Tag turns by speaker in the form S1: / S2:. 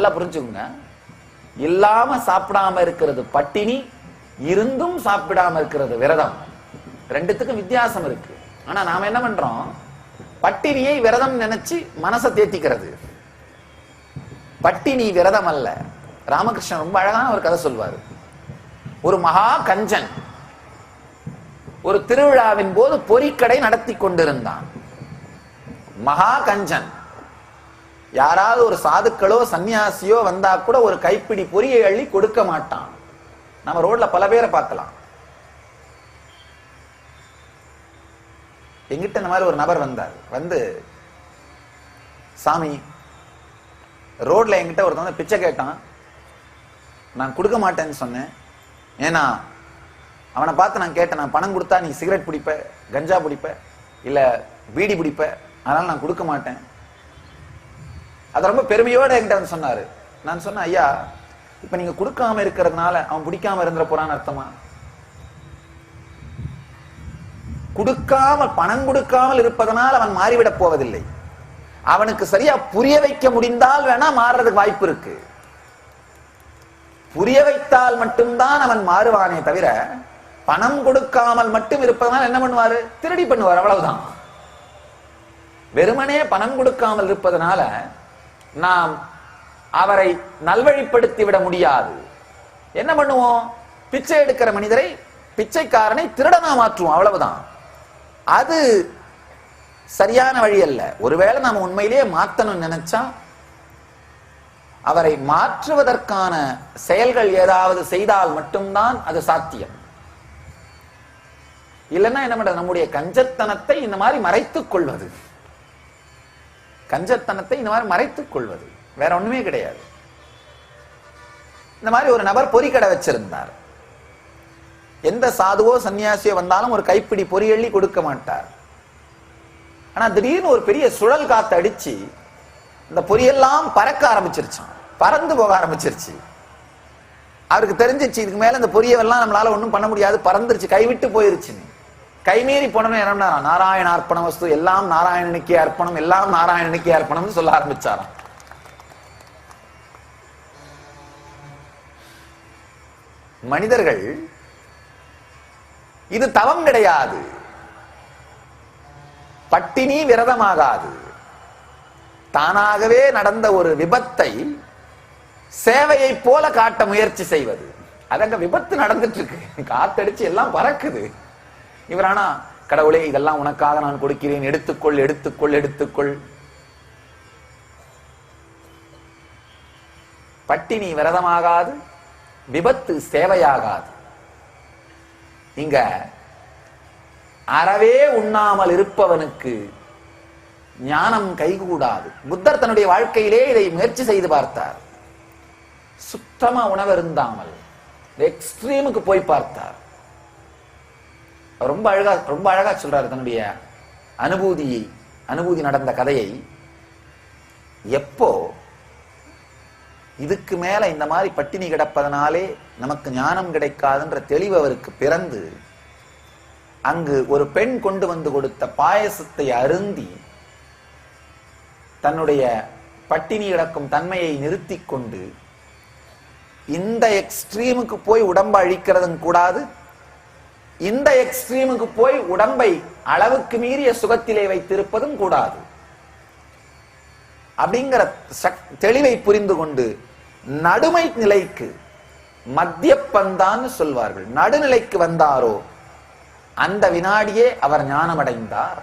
S1: நல்லா புரிஞ்சுக்கோங்க. இல்லாம சாப்பிடாம இருக்கிறது பட்டினி இருந்தும் சாப்பிடாம இருக்கிறது விரதம். ரெண்டுத்துக்கும் வித்தியாசம் இருக்கு. ஆனா நாம என்ன பண்றோம்? பட்டினியை விரதம் நினைச்சு மனசை தேத்திக்கிறது. பட்டினி விரதம் அல்ல. ராமகிருஷ்ணன் ரொம்ப அழகான ஒரு கதை சொல்வார். ஒரு மகா கஞ்சன் ஒரு திருவிழாவின் போது பொறிக்கடை நடத்தி கொண்டிருந்தான். மகா கஞ்சன். யாராவது ஒரு சாதுக்களோ சன்னியாசியோ வந்தா கூட ஒரு கைப்பிடி பொரியை அள்ளி கொடுக்க மாட்டான். நம்ம ரோட்ல பல பேரை பார்க்கலாம். எங்கிட்ட இந்த மாதிரி ஒரு நபர் வந்தார். வந்து சாமி ரோட்ல என்கிட்ட ஒருத்தவங்க வந்து பிச்சை கேட்டான். நான் கொடுக்க மாட்டேன்னு சொன்னேன். ஏன்னா அவனை பார்த்து நான் கேட்டேன் நான் பணம் கொடுத்தா நீ சிகரெட் பிடிப்ப கஞ்சா பிடிப்ப இல்ல பீடி பிடிப்ப அதனால நான் கொடுக்க மாட்டேன். அது ரொம்ப பெருமையோட என்கிட்ட சொன்னாரு. நான் சொன்னேன் ஐயா இப்ப நீங்க கொடுக்காம இருக்கிறதுனால அவன் பிடிக்காம இருந்துட போறான்னு அர்த்தமா? கொடுக்காம பணம் கொடுக்காமல் இருப்பதனால் அவன் மாறிவிடப் போவதில்லை. அவனுக்கு சரியா புரிய வைக்க முடிந்தால் வேணா மாறுறதுக்கு வாய்ப்பு இருக்கு. புரிய வைத்தால் மட்டும்தான் அவன் மாறுவானே தவிர பணம் கொடுக்காமல் மட்டும் இருப்பதனால் என்ன பண்ணுவாரு? திருடி பண்ணுவார் அவ்வளவுதான். வெறுமனே பணம் கொடுக்காமல் இருப்பதனால நாம் அவரை நல்வழிப்படுத்தி விட முடியாது. என்ன பண்ணுவோம்? பிச்சை எடுக்கிற மனிதரை பிச்சைக்காரனை திருடனா மாற்றுவோம் அவ்வளவுதான். அது சரியான வழி அல்ல. ஒருவேளை நாம உண்மையிலேயே மாத்தணும் நினைச்சா அவரை மாற்றுவதற்கான செயல்கள் ஏதாவது செய்தால் மட்டும்தான் அது சாத்தியம். இல்லைன்னா என்ன பண்றது நம்முடைய கஞ்சத்தனத்தை இந்த மாதிரி மறைத்துக் கொள்வது. கஞ்சத்தனத்தை இந்த மாதிரி மறைத்துக் கொள்வது. வேற ஒண்ணுமே கிடையாது. இந்த மாதிரி ஒரு நபர் பொறிக்கடை வச்சிருந்தார். எந்த சாதுவோ சன்னியாசியோ வந்தாலும் ஒரு கைப்பிடி பொறியள்ளி கொடுக்க மாட்டார். ஆனா திடீர்னு ஒரு பெரிய சுழல் காத்து அடிச்சு இந்த பொரியெல்லாம் பறக்க ஆரம்பிச்சிருச்சான் பறந்து போக ஆரம்பிச்சிருச்சு. அவருக்கு தெரிஞ்சிச்சு இதுக்கு மேல இந்த பொரியவெல்லாம் நம்மளால ஒன்றும் பண்ண முடியாது. பறந்துருச்சு கைவிட்டு போயிருச்சுன்னு. கைமீறி போனவன் என்ன நாராயண அர்ப்பண வஸ்து எல்லாம் நாராயணனுக்கே அர்ப்பணம் எல்லாம் நாராயணனுக்கே அர்ப்பணம்னு சொல்ல ஆரம்பிச்சாராம். மனிதர்கள் இது தவம் கிடையாது. பட்டினி விரதமாகாது. தானாகவே நடந்த ஒரு விபத்தை சேவையை போல காட்ட முயற்சி செய்வது. அதங்க விபத்து நடந்துட்டு இருக்கு. காத்தடிச்சு எல்லாம் பறக்குது. இவர் ஆனா கடவுளே இதெல்லாம் உனக்காக நான் கொடுக்கிறேன். எடுத்துக்கொள் எடுத்துக்கொள் எடுத்துக்கொள். பட்டினி விரதமாகாது விபத்து சேவையாகாது. இங்க அறவே உண்ணாமல் இருப்பவனுக்கு ஞானம் கைகூடாது. புத்தர் தன்னுடைய வாழ்க்கையிலே இதை முயற்சி செய்து பார்த்தார். சுத்தமா உணவருந்தாமல் எக்ஸ்ட்ரீமுக்கு போய் பார்த்தார். ரொம்ப அழகா ரொம்ப அழகா சொல்றாரு தன்னுடைய அனுபூதியை அனுபூதி நடந்த கதையை. எப்போ இதுக்கு மேல இந்த மாதிரி பட்டினி கிடப்பதனாலே நமக்கு ஞானம் கிடைக்காதுன்ற தெளிவு அவருக்கு பிறந்து அங்கு ஒரு பெண் கொண்டு வந்து கொடுத்த பாயசத்தை அருந்தி தன்னுடைய பட்டினி கிடக்கும் தன்மையை நிறுத்தி கொண்டு இந்த எக்ஸ்ட்ரீமுக்கு போய் உடம்பை அழிக்கிறதும் கூடாது இந்த எக்ஸ்ட்ரீமுக்கு போய் உடம்பை அளவுக்கு மீறிய சுகத்திலே வைத்திருப்பதும் கூடாது. அப்படிங்கிற சக்- தெளிவை புரிந்து கொண்டு நடுமை நிலைக்கு மத்திய பந்தான்னு சொல்வார்கள். நடுநிலைக்கு வந்தாரோ அந்த வினாடியே அவர் ஞானமடைந்தார்.